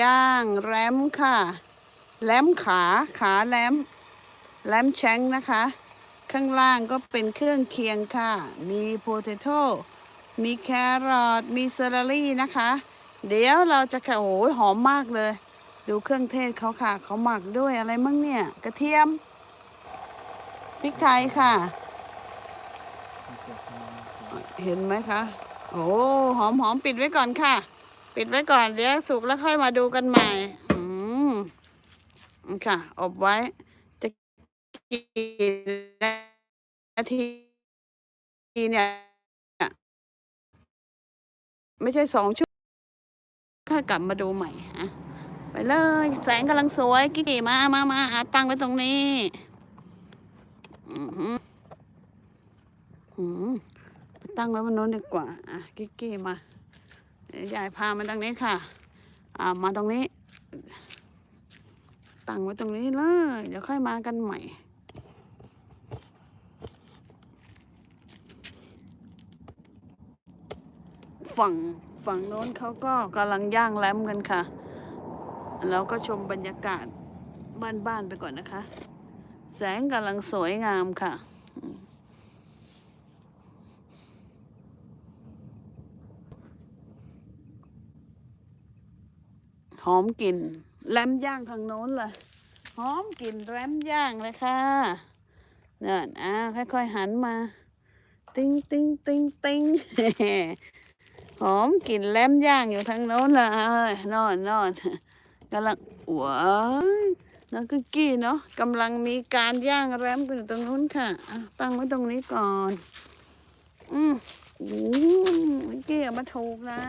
ย่างแรมค่ะแรมขาขาแรมแรมแชงนะคะ ข้างล่างก็เป็นเครื่องเคียงค่ะ มีโพเตโต้มีแครอทมีเซอร์รี่นะคะ เดี๋ยวเราจะค่ะโอ้ยหอมมากเลย ดูเครื่องเทศเขาค่ะ เขาหมักด้วยอะไรมั่งเนี่ย กระเทียมพริกไทยค่ะ เห็นไหมคะ โอ้หอมหอมปิดไว้ก่อนค่ะ ปิดไว้ก่อนเดี๋ยวสุกแล้วค่อยมาดูกันใหม่ อืมค่ะ อบไว้จะกี่นาทีเนี่ย ไม่ใช่สองชั่วค่อยกลับมาดูใหม่ฮะไปเลย แสงกำลังสวยกิ๊กมามามาอะตั้งไว้ตรงนี้ อือหือหือไปตั้งไว้บนโน้นดีกว่า อะกิ๊กมา ยายพามาตรงนี้ค่ะอ่ามาตรงนี้ ตั้งไว้ตรงนี้เลย เดี๋ยวค่อยมากันใหม่ ฝั่งฝั่งโน้นเขาก็กำลังย่างแล้มกันค่ะ แล้วก็ชมบรรยากาศบ้านๆไปก่อนนะคะ แสงกำลังสวยงามค่ะ หอมกลิ่นแรมย่างทางโน้นเลยหอมกลิ่นแรมย่างเลยค่ะเนั่นอะค่อยๆหันมา ติ้งติ้งติ้งติ้งหอมกลิ่นแรมย่างอยู่ทางโน้นเลยนอนนอนกำลังว้ายน้องกุกกี้เนาะกำลังมีการย่างแรมกันอยู่ตรงนู้นค่ะตั้งไว้ตรงนี้ก่อน อืมอู้กุกกี้ยมาถูกนะ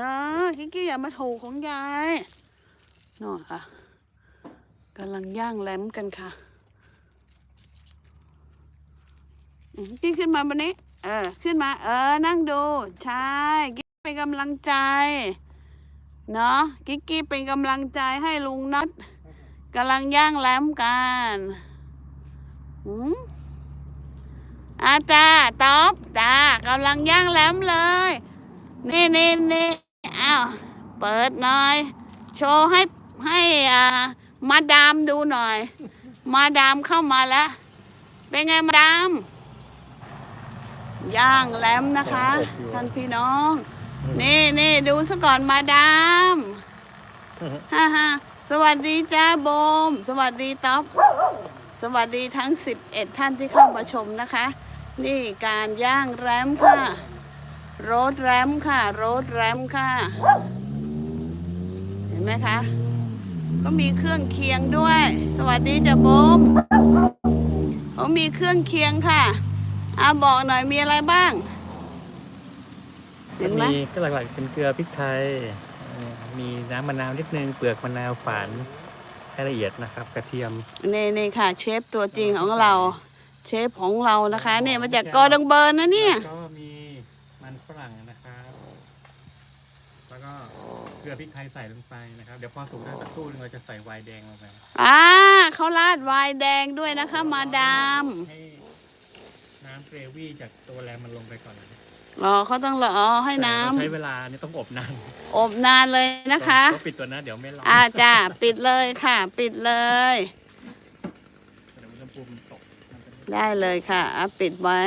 นะกิกกี้อย่ามาถูของยายนอนค่ะกำลังย่างแหลมกันค่ะกิกกี้ขึ้นมาบนนี้ เออ ขึ้นมา เออ นั่งดู ใช่กิ๊กเป็นกำลังใจ เนาะกิ๊กกี้เป็นกำลังใจให้ลุงนัทกำลังย่างแหลมกันอืมอาจ้าตอบจ้ากำลังย่างแหลมเลย นี่นี่นี่อ้าวเปิดหน่อย โชว์ให้ให้อ่ามาดามดูหน่อย มาดามเข้ามาแล้ว เป็นไงมาดาม ย่างแหลมนะคะ ท่านพี่น้อง นี่นี่ดูซะก่อนมาดามฮ่าฮ่าสวัสดีจ้าโบม สวัสดีต๊อบสวัสดีทั้ง 11 ท่านที่เข้ามาชมนะคะ นี่การย่างแรมค่ะ โรดแรมค่ะ โรดแรมค่ะ เห็นไหมคะ ก็มีเครื่องเคียงด้วย สวัสดีจ้ะโบมเขามีเครื่องเคียงค่ะอาบอกหน่อยมีอะไรบ้าง เห็นไหมมีก็หลักๆเป็นเกลือพริกไทยเอ่อมีน้ำมะนาวนิดนึง เปลือกมะนาวฝานให้ละเอียดนะครับ กระเทียมนี่นี่ค่ะ เชฟตัวจริงของเรา เชฟของเรานะคะ เนี่ยมาจากกอดังเบิร์นนะเนี่ย ก็มีมันฝรั่งนะครับ แล้วก็ เกลือพริกไทยใส่ลงไปนะครับ เดี๋ยวพอสุกได้สักครู่หนึงเราจะใส่ไวน์แดงลงไป อ่าเขาราดไวน์แดงด้วยนะคะ มาดามให้น้ำเกรวี่จากตัวแรมมันลงไปก่อนนะรอเขาต้องรอให้น้ำแต่เราใช้เวลานี่ต้องอบนานอบนานเลยนะคะต้องปิดตัวนะเดี๋ยวไม่ร้อนอาจ้าปิดเลยค่ะ ปิดเลยเดี๋ยวอุณหภูมิมันตกมันจะได้เลยค่ะอะปิดไว้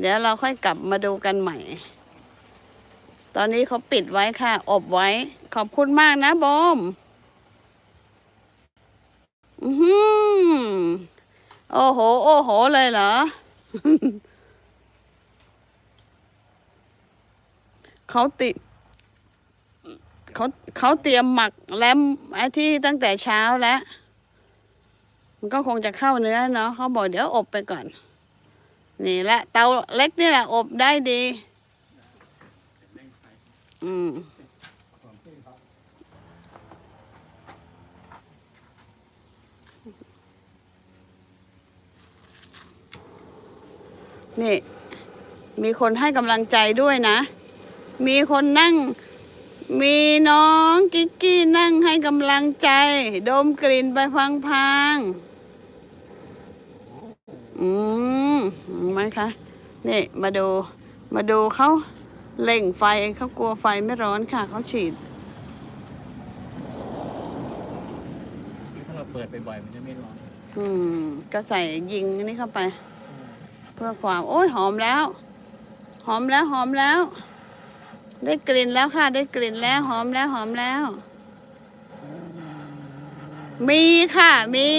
เดี๋ยวเราค่อยกลับมาดูกันใหม่ ตอนนี้เขาปิดไว้ค่ะ อบไว้ ขอบคุณมากนะบมอือหือโอ้โห โอ้โห เลยเหรอ เขาติเขาเขาเตรียมหมักแลมไอ้ที่ตั้งแต่เช้าแล้ว มันก็คงจะเข้าเนื้อเนาะเขาบอกเดี๋ยวอบไปก่อน นี่แหละ เตาเล็กนี่แหละ อบได้ดี อืมนี่ มีคนให้กำลังใจด้วยนะ มีคนนั่ง มีน้องกิ๊กกี้นั่งให้กำลังใจ ดมกลิ่นไปพังๆ อืมไหมคะ นี่ มาดู มาดูเขา เล่งไฟเขากลัวไฟไม่ร้อนค่ะเขาฉีด ถ้าเราเปิดไปบ่อยมันจะไม่ร้อนอืม ก็ใส่ยิงอันนี่เข้าไป เพื่อความโอ้ยหอมแล้ว หอมแล้วหอมแล้ว ได้กลิ่นแล้วค่ะ ได้กลิ่นแล้วหอมแล้วหอมแล้ว มีค่ะมี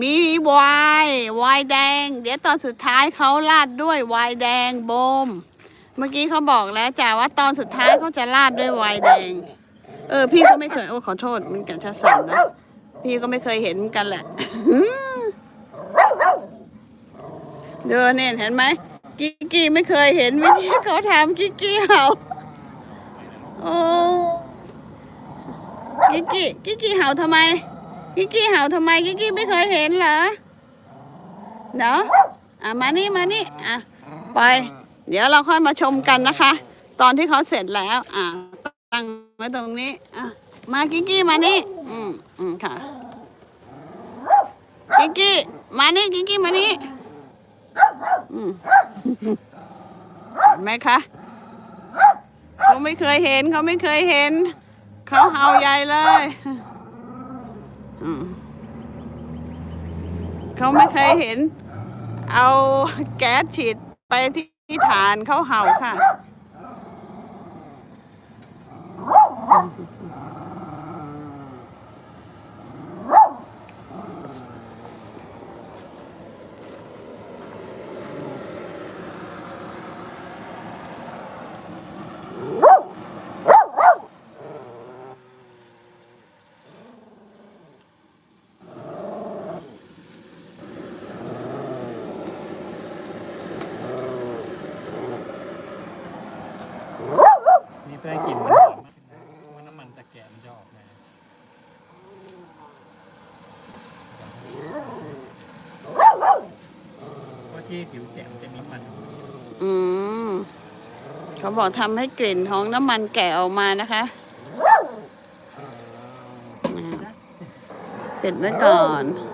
มีวายวายแดง เดี๋ยวตอนสุดท้ายเขาลาดด้วยวายแดงโบม เมื่อกี้เขาบอกแล้วจ้าว่าตอนสุดท้ายเขาจะราดด้วยไวน์แดง เออ พี่ก็ไม่เคยโอ้ขอโทษมันกันชัดสั่นนะพี่ก็ไม่เคยเห็นกันแหละเดินเนี่ยเห็นไหมกิกกี้ไม่เคยเห็นวิธีเขาทำกิกกี้เห่าโอ้กิกกี้กิกกี้เห่าทำไมกิกกี้เห่าทำไมกิกกี้ไม่เคยเห็นเหรอเนาะอะมานี่มานี่อะไป เดี๋ยวเราค่อยมาชมกันนะคะ ตอนที่เขาเสร็จแล้ว อะตั้งไว้ตรงนี้อะมากิกกี้มานี่ อืมอืมค่ะกิกกี้มานี่กิกกี้มานี่อืมเห็นไหมคะเขาไม่เคยเห็นเขาไม่เคยเห็น เขาเห่าใหญ่เลยเขาไม่เคยเห็น เอาแก๊สฉีดไปที่ ที่ฐานเขาเห่าค่ะ นี่เพื่อให้กลิ่นมันหอมมากขึ้นนะเพราะว่าน้ำมันตะแกรงมันจะออกมา เพราะที่ผิวแกะมันจะมีมันอืมเขาบอกทำให้กลิ่นของน้ำมันแกะออกมานะคะอ่าปิดไว้ก่อนเ